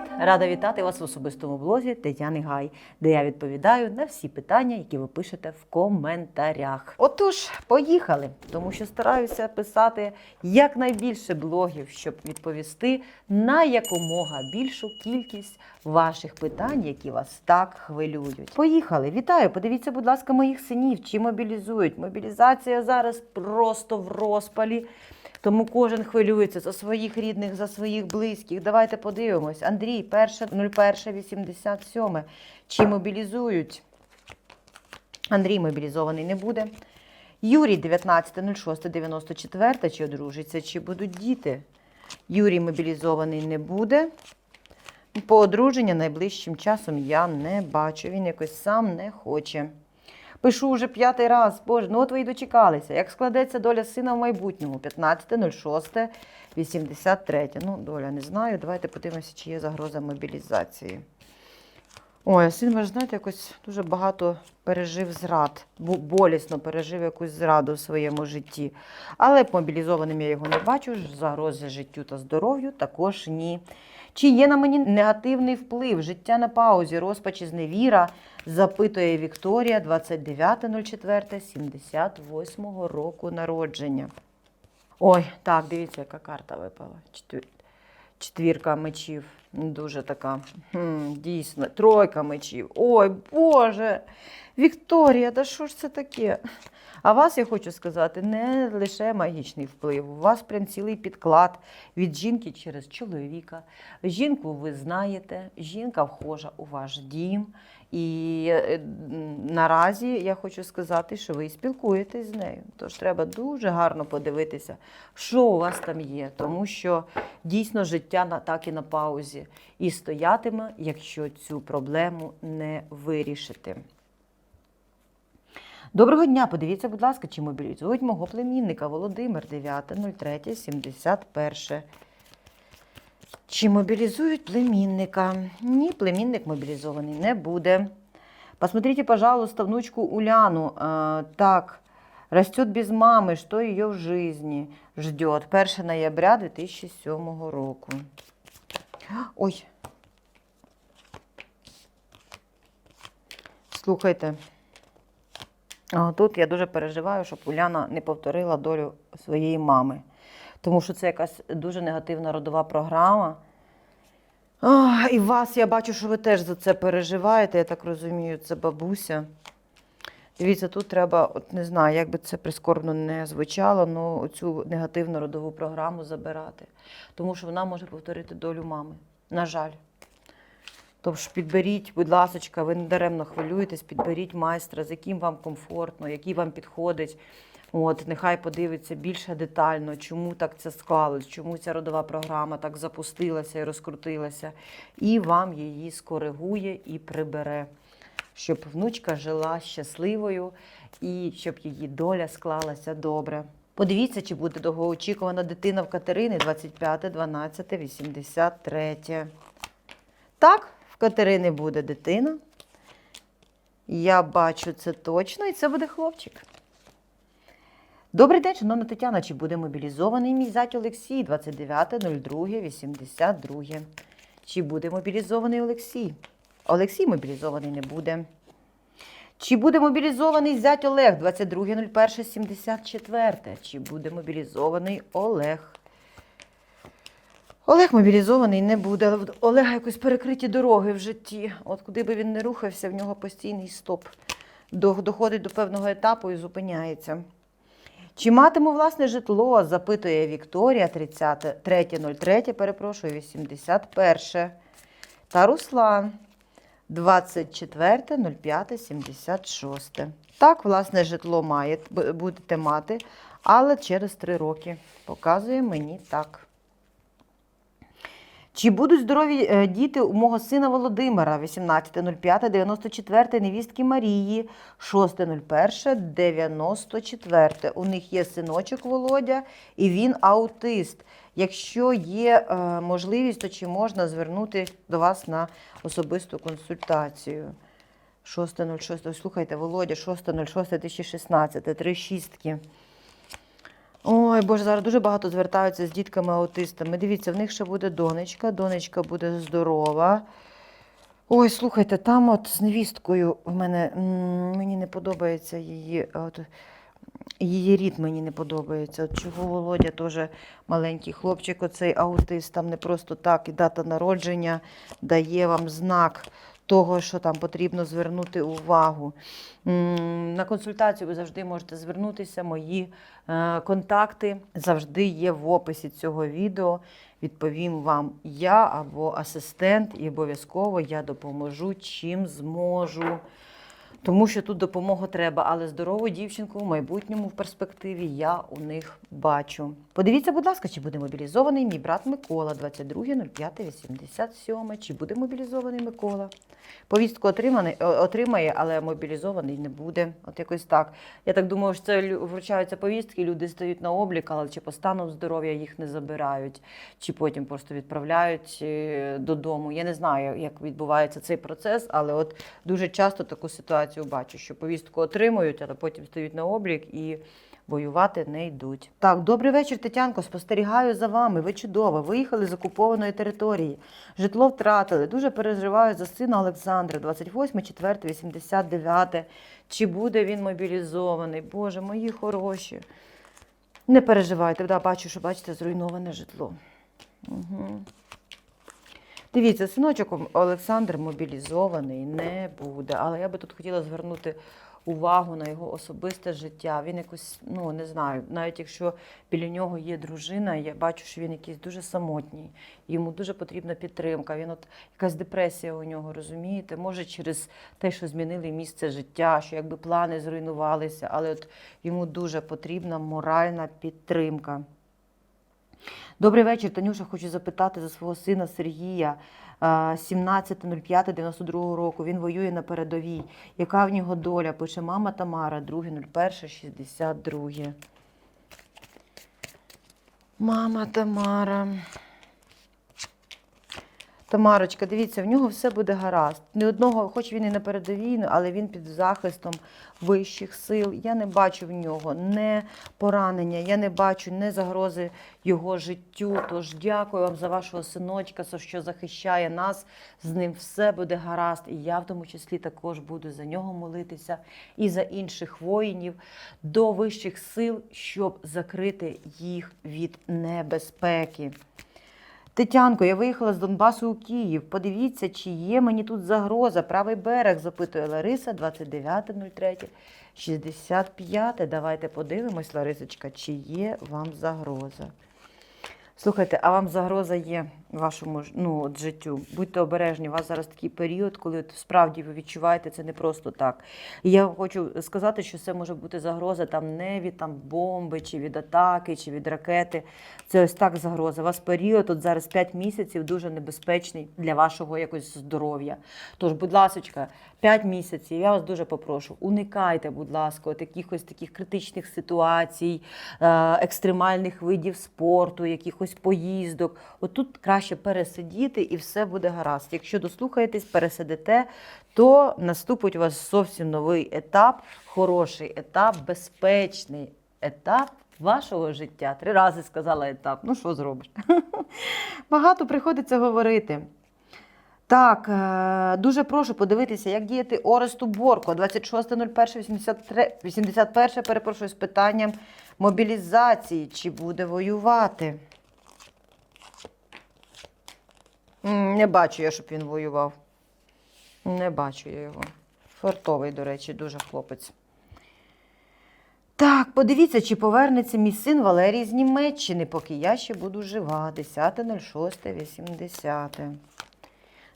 Привіт! Рада вітати вас в особистому блозі Тетяни Гай, де я відповідаю на всі питання, які ви пишете в коментарях. Отож, поїхали, тому що стараюся писати якнайбільше блогів, щоб відповісти на якомога більшу кількість ваших питань, які вас так хвилюють. Поїхали! Вітаю! Подивіться, будь ласка, моїх синів, чи мобілізують. Мобілізація зараз просто в розпалі. Тому кожен хвилюється за своїх рідних, за своїх близьких. Давайте подивимось. Андрій, 1.01.87. Чи мобілізують? Андрій мобілізований не буде. Юрій 19.06.94. Чи одружиться, чи будуть діти? Юрій мобілізований не буде. По одруженню найближчим часом я не бачу. Він якось сам не хоче. Пишу вже п'ятий раз. Боже, ну от ви й дочекалися. Як складеться доля сина в майбутньому? 15.06.83. Ну, доля не знаю. Давайте подивимося, чи є загроза мобілізації. Ой, син ваш, знаєте, якось дуже багато пережив зрад, болісно пережив якусь зраду в своєму житті. Але мобілізованим я його не бачу, ж загрози життю та здоров'ю також ні. Чи є на мені негативний вплив? Життя на паузі, розпач і зневіра, запитує Вікторія 29.04.78 року народження. Ой, так, дивіться, яка карта випала. Четвірка мечів. Дуже така. Хм, дійсно, тройка мечів. Ой, Боже! Вікторія, та що ж це таке? А вас я хочу сказати, не лише магічний вплив. У вас прям цілий підклад від жінки через чоловіка. Жінку ви знаєте, жінка вхожа у ваш дім. І е, наразі я хочу сказати, що ви спілкуєтесь з нею. Тож треба дуже гарно подивитися, що у вас там є, тому що дійсно життя так і на паузі і стоятиме, якщо цю проблему не вирішити. Доброго дня, подивіться, будь ласка, чи мобілізують мого племінника Володимир 9.03.71. Чи мобілізують племінника? Ні, племінник мобілізований не буде. Посмотрите, пожалуйста, внучку Уляну. Э, так, растет без мамы, что ее в жизни ждет? 1 ноября 2007 року. Ой. Слухайте. Тут я дуже переживаю, щоб Уляна не повторила долю своєї мами. Тому що це якась дуже негативна родова програма. А, і вас я бачу, що ви теж за це переживаєте, я так розумію, це бабуся. Дивіться, тут треба, от не знаю, як би це прискорбно не звучало, але цю негативну родову програму забирати. Тому що вона може повторити долю мами. На жаль. Тож підберіть, будь ласка, ви не даремно хвилюєтесь, підберіть майстра, з яким вам комфортно, який вам підходить. От, нехай подивиться більше детально, чому так це склалось, чому ця родова програма так запустилася і розкрутилася, і вам її скоригує і прибере, щоб внучка жила щасливою і щоб її доля склалася добре. Подивіться, чи буде довгоочікувана дитина в Катерини 25, 12, 83. Так, в Катерини буде дитина. Я бачу це точно, і це буде хлопчик. Добрий день, шановна Тетяна. Чи буде мобілізований мій зять Олексій 29.02.82? Чи буде мобілізований Олексій? Олексій мобілізований не буде. Чи буде мобілізований зять Олег 22.01.74? Чи буде мобілізований Олег? Олег мобілізований не буде. але Олега якось перекриті дороги в житті. От куди би він не рухався, в нього постійний стоп. Доходить до певного етапу і зупиняється. Чи матиму власне житло? запитує Вікторія 3.03, перепрошую, 81. Та Руслан 24.05.76. Так, власне, житло має, будете мати, але через 3 роки. Показує мені так. Чи будуть здорові е, діти у мого сина Володимира 18.05.94, невістки Марії 6.01.94. У них є синочок Володя і він аутист. Якщо є е, можливість, то чи можна звернути до вас на особисту консультацію? 6.06. Ой, Слухайте, Володя, 6.06.2016, три шістки. Ой, Боже, зараз дуже багато звертаються з дітками-аутистами. Дивіться, в них ще буде донечка, донечка буде здорова. Ой, слухайте, там от з невісткою в мене мені не подобається її. От, Її рід мені не подобається. От чого Володя теж маленький хлопчик, оцей аутист, там не просто так, і дата народження дає вам знак того, що там потрібно звернути увагу. На консультацію ви завжди можете звернутися. Мої е, контакти завжди є в описі цього відео. Відповім вам я або асистент, і обов'язково я допоможу чим зможу. Тому що тут допомога треба, але здорову дівчинку в майбутньому в перспективі я у них бачу. Подивіться, будь ласка, чи буде мобілізований мій брат Микола, 22.05.87. Чи буде мобілізований Микола? Повістку отриманий, отримає, але мобілізований не буде. От якось так. Я так думаю, що це вручаються повістки, люди стають на облік, але чи по стану здоров'я їх не забирають, чи потім просто відправляють е, додому. Я не знаю, як відбувається цей процес, але от дуже часто таку ситуацію бачу, що повістку отримують, але потім стають на облік і. Воювати не йдуть. Так, добрий вечір, Тетянко. Спостерігаю за вами. Ви чудово. Виїхали з окупованої території. Житло втратили. Дуже переживаю за сина Олександра, 28, 4, 89. Чи буде він мобілізований? Боже, мої хороші. Не переживайте, да, бачу, що бачите, зруйноване житло. Угу. Дивіться, синочок Олександр мобілізований не буде. Але я би тут хотіла звернути увагу на його особисте життя. Він якось, ну не знаю, навіть якщо біля нього є дружина, я бачу, що він якийсь дуже самотній. Йому дуже потрібна підтримка. Він от якась депресія у нього, розумієте? Може, через те, що змінили місце життя, що якби плани зруйнувалися, але от йому дуже потрібна моральна підтримка. Добрий вечір, Танюша. Хочу запитати за свого сина Сергія. е, 17.05.92 року. Він воює на передовій. Яка в нього доля? Пише мама Тамара, 2.01.62. Мама Тамара. Тамарочка, дивіться, в нього все буде гаразд. Ні одного, хоч він і на передовій, але він під захистом вищих сил. Я не бачу в нього не поранення, я не бачу не загрози його життю. Тож дякую вам за вашого синочка, що захищає нас. З ним все буде гаразд. І я в тому числі також буду за нього молитися і за інших воїнів до вищих сил, щоб закрити їх від небезпеки. Тетянко, я виїхала з Донбасу у Київ. Подивіться, чи є мені тут загроза. Правий берег, запитує Лариса, 29.03. 65. Давайте подивимось, Ларисочка, чи є вам загроза. Слухайте, а вам загроза є вашому ну, от, життю? Будьте обережні, у вас зараз такий період, коли от, справді ви відчуваєте це не просто так. І я хочу сказати, що це може бути загроза там не від там, бомби, чи від атаки, чи від ракети. Це ось так загроза. У вас період, от зараз 5 місяців, дуже небезпечний для вашого якось здоров'я. Тож, будь ласка, 5 місяців, я вас дуже попрошу, уникайте, будь ласка, от якихось таких критичних ситуацій, е, екстремальних видів спорту, якихось поїздок. От тут краще пересидіти і все буде гаразд. Якщо дослухаєтесь, пересидите, то наступить у вас зовсім новий етап, хороший етап, безпечний етап вашого життя. Три рази сказала етап. Ну що зробиш? Багато приходиться говорити. Так, е, дуже прошу подивитися, як діяти Оресту Борко 26.01.81, перепрошую, з питанням мобілізації. Чи буде воювати? Не бачу я, щоб він воював. Не бачу я його. Фартовий, до речі, дуже хлопець. Так, подивіться, чи повернеться мій син Валерій з Німеччини, поки я ще буду жива. 10.06.80.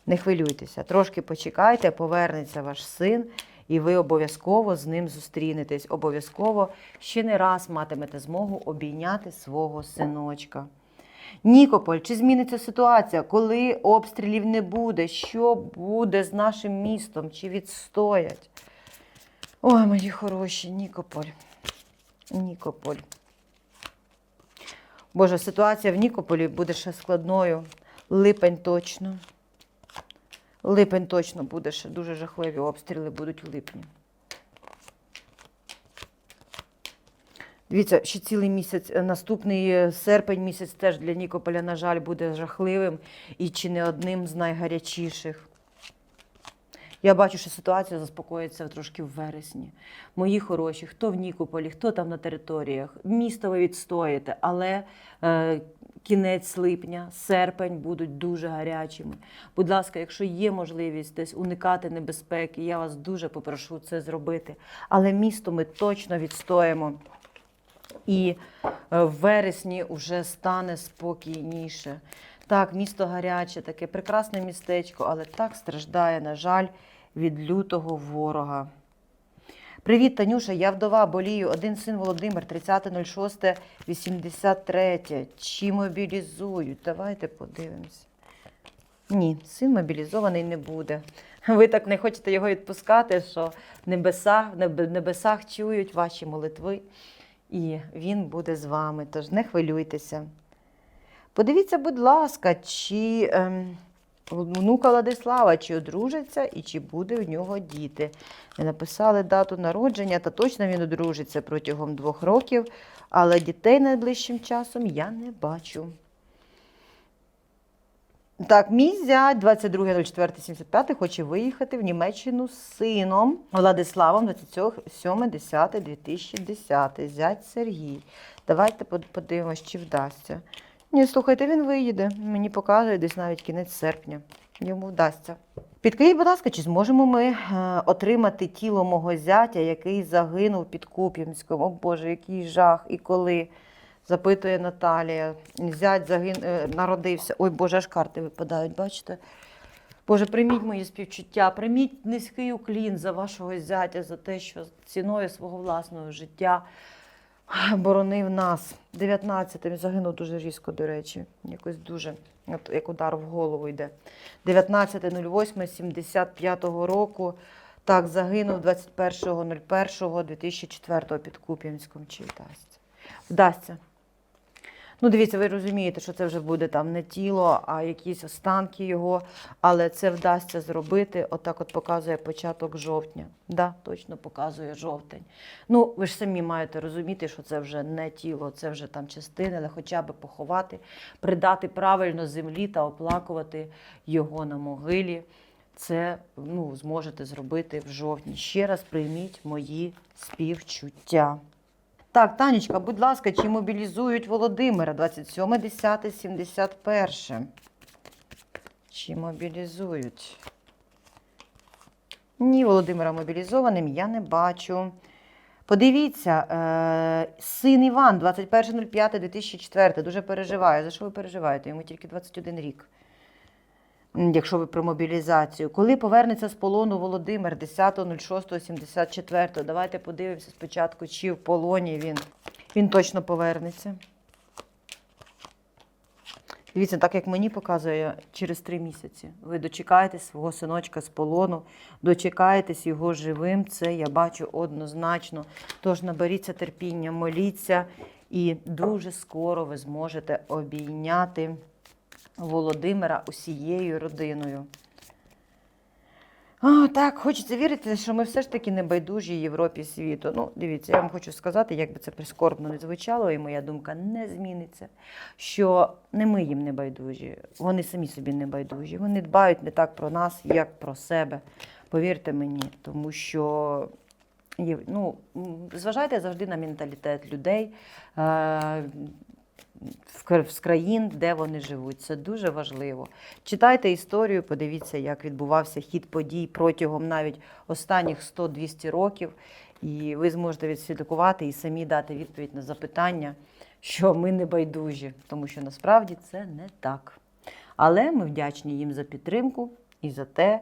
Не хвилюйтеся, трошки почекайте, повернеться ваш син, і ви обов'язково з ним зустрінетесь. Обов'язково ще не раз матимете змогу обійняти свого синочка. Нікополь, чи зміниться ситуація, коли обстрілів не буде? Що буде з нашим містом? Чи відстоять? Ой, мої хороші, Нікополь. Нікополь. Боже, ситуація в Нікополі буде ще складною. Липень точно. Липень точно буде ще дуже жахливі обстріли будуть у липні. Дивіться, ще цілий місяць, е, наступний е, серпень місяць теж для Нікополя, на жаль, буде жахливим і чи не одним з найгарячіших. Я бачу, що ситуація заспокоїться трошки в вересні. Мої хороші, хто в Нікополі, хто там на територіях, місто ви відстоїте, але е, кінець липня, серпень будуть дуже гарячими. Будь ласка, якщо є можливість десь уникати небезпеки, я вас дуже попрошу це зробити. Але місто ми точно відстоїмо. І е, в вересні вже стане спокійніше. Так, місто гаряче, таке прекрасне містечко, але так страждає, на жаль, від лютого ворога. Привіт, Танюша, я вдова, болію. Один син Володимир, 30.06.83. Чи мобілізують? Давайте подивимось. Ні, син мобілізований не буде. Ви так не хочете його відпускати, що небеса, небе- небесах чують ваші молитви, і він буде з вами. Тож не хвилюйтеся. Подивіться, будь ласка, чи ем, внука Владислава, чи одружиться і чи буде в нього діти. Ми написали дату народження, та точно він одружиться протягом двох років, але дітей найближчим часом я не бачу. Так, мій зять 22.04.75 хоче виїхати в Німеччину з сином Владиславом 27.10.2010. Зять Сергій. Давайте под- подивимось, чи вдасться. Ні, слухайте, він виїде. Мені показує десь навіть кінець серпня. Йому вдасться. Підкажіть, будь ласка, чи зможемо ми е, отримати тіло мого зятя, який загинув під Куп'янськом? О Боже, який жах і коли? Запитує Наталія. Зять загин... е, народився. Ой, Боже, аж карти випадають, бачите? Боже, прийміть мої співчуття, прийміть низький уклін за вашого зятя, за те, що ціною свого власного життя боронив нас. 19-м загинув дуже різко, до речі. Якось дуже, як удар в голову йде. 19.08.75 року. Так, загинув 21.01.2004 під Куп'янськом. Чи вдасться? Вдасться. Ну, дивіться, ви розумієте, що це вже буде там не тіло, а якісь останки його, але це вдасться зробити. Отак от показує початок жовтня. Да, точно показує жовтень. Ну, ви ж самі маєте розуміти, що це вже не тіло, це вже там частини, але хоча б поховати, придати правильно землі та оплакувати його на могилі. Це ну, зможете зробити в жовтні. Ще раз прийміть мої співчуття. Так, Танечка, будь ласка, чи мобілізують Володимира 27.10.71? Чи мобілізують? Ні, Володимира мобілізованим я не бачу. Подивіться, е, син Іван, 21.05.2004. Дуже переживаю. За що ви переживаєте? Йому тільки 21 рік. Якщо ви про мобілізацію. Коли повернеться з полону Володимир 10.06.74? Давайте подивимося спочатку, чи в полоні він. Він точно повернеться. Дивіться, так як мені показує, через три місяці. Ви дочекаєтесь свого синочка з полону, дочекаєтесь його живим. Це я бачу однозначно. Тож наберіться терпіння, моліться, і дуже скоро ви зможете обійняти Володимира усією родиною. О, так, хочеться вірити, що ми все ж таки не байдужі Європі світу. Ну, дивіться, я вам хочу сказати, як би це прискорбно не звучало, і моя думка не зміниться. Що не ми їм не байдужі, вони самі собі не байдужі. Вони дбають не так про нас, як про себе. Повірте мені, тому що ну, зважайте завжди на менталітет людей. З країн, де вони живуть. Це дуже важливо. Читайте історію, подивіться, як відбувався хід подій протягом навіть останніх 100-200 років, і ви зможете відслідкувати і самі дати відповідь на запитання, що ми не байдужі, тому що насправді це не так. Але ми вдячні їм за підтримку і за те,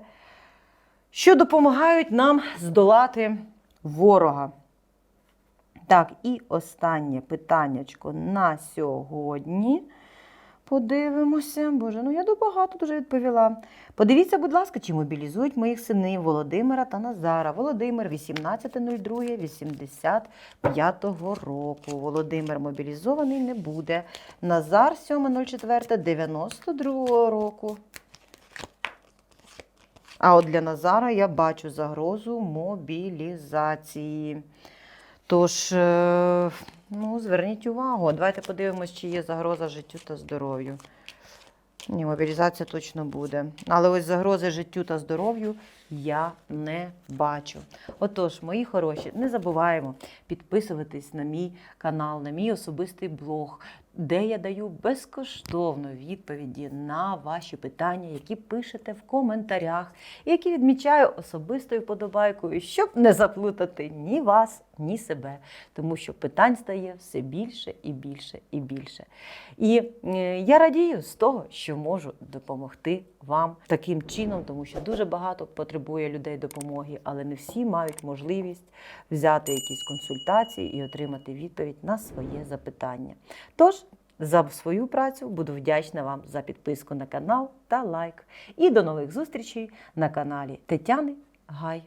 що допомагають нам здолати ворога. Так, і останнє питаннячко на сьогодні. Подивимося. Боже, ну я багато дуже відповіла. Подивіться, будь ласка, чи мобілізують моїх синів Володимира та Назара. Володимир 18.02.85 року. Володимир мобілізований не буде. Назар 7.04.92 року. А от для Назара я бачу загрозу мобілізації. Тож, е, Ну, зверніть увагу. Давайте подивимось, чи є загроза життю та здоров'ю. Ні, мобілізація точно буде. Але ось загрози життю та здоров'ю я не бачу. Отож, мої хороші, не забуваємо підписуватись на мій канал, на мій особистий блог, де я даю безкоштовно відповіді на ваші питання, які пишете в коментарях, які відмічаю особистою вподобайкою, щоб не заплутати ні вас, ні себе. Тому що питань стає все більше і більше і більше. І е, я радію з того, що можу допомогти вам таким чином, тому що дуже багато потребує людей допомоги, але не всі мають можливість взяти якісь консультації і отримати відповідь на своє запитання. Тож, за свою працю буду вдячна вам за підписку на канал та лайк. І до нових зустрічей на каналі Тетяни Гай.